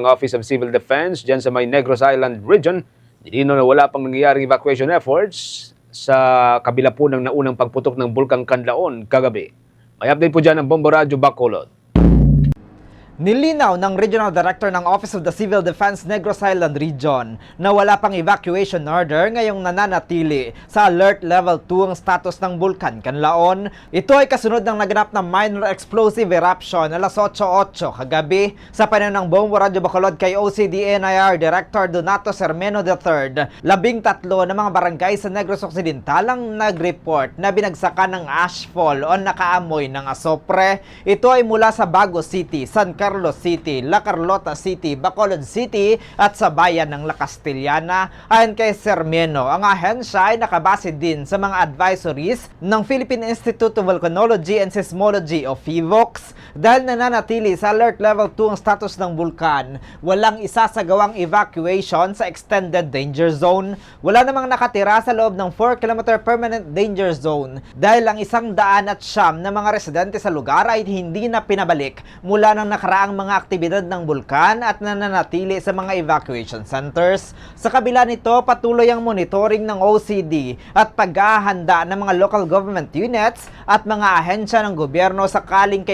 ng Office of Civil Defense dyan sa may Negros Island region. Dinino na wala pang nangyayaring evacuation efforts sa kabila po ng naunang pagputok ng Bulkang Kanlaon kagabi. May update po dyan ng Bombo Bacolod. Nilinaw ng Regional Director ng Office of the Civil Defense Negros Island Region na wala pang evacuation order ngayong nananatili sa Alert Level 2 ang status ng Bulkan Kanlaon. Ito ay kasunod ng naganap na minor explosive eruption alas 8.8 kagabi sa panahon ng Bombo Radyo Bacolod kay OCD-NIR Director Donato Sermeno III. Labing tatlo na mga barangay sa Negros Occidental ang nag-report na binagsakan ng ashfall o nakaamoy ng asopre. Ito ay mula sa Bago City, San Carlos City, La Carlota City, Bacolod City at sa bayan ng La Castellana. Ayon kay Sermeno, ang ahensya ay nakabase din sa mga advisories ng Philippine Institute of Volcanology and Seismology o PHIVOX dahil nananatili sa alert level 2 ang status ng bulkan. Walang isasagawang evacuation sa extended danger zone. Wala namang nakatira sa loob ng 4 km permanent danger zone dahil ang isang daan at siyam na mga residente sa lugar ay hindi na pinabalik mula ng nakaraang mga aktibidad ng bulkan at nananatili sa mga evacuation centers. Sa kabila nito, patuloy ang monitoring ng OCD at paghahanda ng mga local government units at mga ahensya ng gobyerno sakaling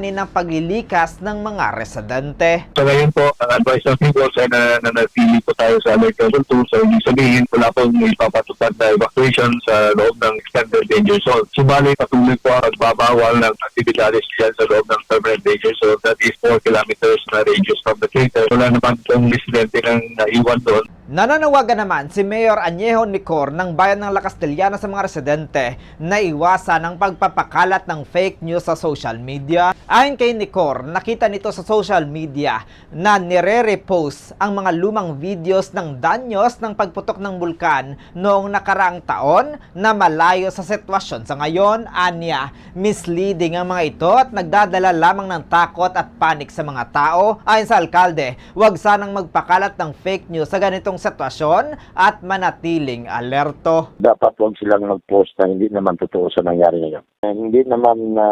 kailanganin ng paglilikas ng mga residente. So ngayon po, ang advice ng Figos ay na, nanatili po tayo sa alert level 2. So ibig sabihin, wala pong ipapatupad na evacuation sa loob ng extended danger zone. Subalit, patuloy po ang pagbabawal ng aktibidades dyan sa loob ng permanent danger zone. That is 4 kilometers na radius from the crater. Wala naman pong residente nang naiwan doon. Nananawagan naman si Mayor Añejo Nicor ng bayan ng La sa mga residente na iwasan ang pagpapakalat ng fake news sa social media. Ayon kay Nicor, nakita nito sa social media na nire-repost ang mga lumang videos ng danyos ng pagputok ng bulkan noong nakaraang taon na malayo sa sitwasyon sa ngayon. Anya, misleading ang mga ito at nagdadala lamang ng takot at panik sa mga tao. Ayon sa alkalde, huwag sanang magpakalat ng fake news sa ganitong sitwasyon at manatiling alerto. dapat huwag silang mag-post na hindi naman totoo sa nangyari ngayon. Eh, hindi naman na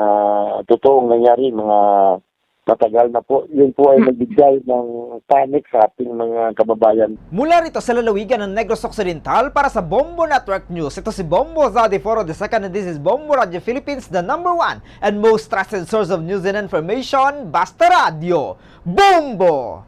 totoong nangyari mga matagal na po. Yun po ay nagbigay ng panic sa ating mga kababayan. Mula rito sa lalawigan ng Negros Occidental para sa Bombo Network News, ito si Bombo Zadiforo II and this is Bombo Radio Philippines, the number one and most trusted source of news and information, Basta Radio. Bombo!